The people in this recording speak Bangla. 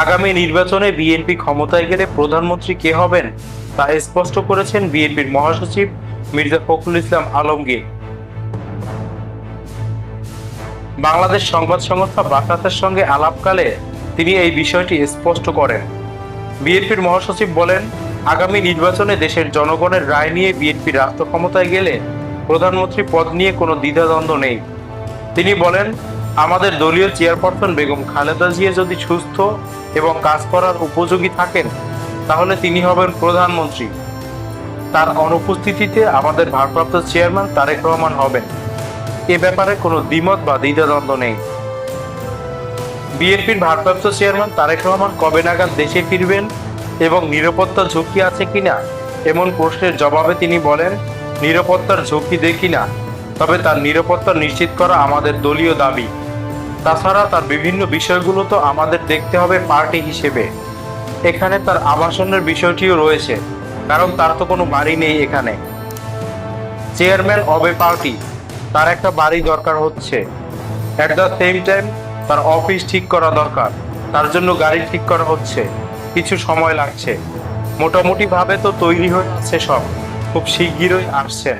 আগামী নির্বাচনে বিএনপি ক্ষমতায় গেলে প্রধানমন্ত্রী কে হবেন তা স্পষ্ট করেছেন বিএনপির মহাসচিব মির্জা ফখরুল ইসলাম আলমগীর। বাংলাদেশ সংবাদ সংস্থা বার্তাসের সঙ্গে আলাপকালে তিনি এই বিষয়টি স্পষ্ট করেন। বিএনপির মহাসচিব বলেন, আগামী নির্বাচনে দেশের জনগণের রায় নিয়ে বিএনপি রাষ্ট্র ক্ষমতায় গেলে প্রধানমন্ত্রী পদ নিয়ে কোনো দ্বিধাদ্বন্দ্ব নেই। তিনি বলেন আমাদের দলীয় চেয়ারপারসন বেগম খালেদা জিয়া যদি সুস্থ এবং কাজ করার উপযোগী থাকেন, তাহলে তিনি হবেন প্রধানমন্ত্রী। তার অনুপস্থিতিতে আমাদের ভারপ্রাপ্ত চেয়ারম্যান তারেক রহমান হবেন। এ ব্যাপারে কোনো দ্বিমত বা দ্বিধাদ্বন্দ্ব নেই। বিএনপির ভারপ্রাপ্ত চেয়ারম্যান তারেক রহমান কবে নাগাদ দেশে ফিরবেন এবং নিরাপত্তার ঝুঁকি আছে কিনা, এমন প্রশ্নের জবাবে তিনি বলেন, নিরাপত্তার ঝুঁকি দেখি না তবে তার নিরাপত্তা নিশ্চিত করা আমাদের দলীয় দাবি। তাছাড়া তার বিভিন্ন বিষয়গুলো তো আমাদের দেখতে হবে পার্টি হিসেবে। এখানে তার আবাসনের বিষয়টিও রয়েছে, কারণ তার তো কোনো বাড়ি নেই এখানে। চেয়ারম্যান অবে পার্টি, তার একটা বাড়ি দরকার হচ্ছে। অ্যাট দ্য সেম টাইম তার অফিস ঠিক করা দরকার, তার জন্য গাড়ি ঠিক করা হচ্ছে, কিছু সময় লাগছে। মোটামুটিভাবে তো তৈরি আছে সব, খুব শিগগিরই আসছেন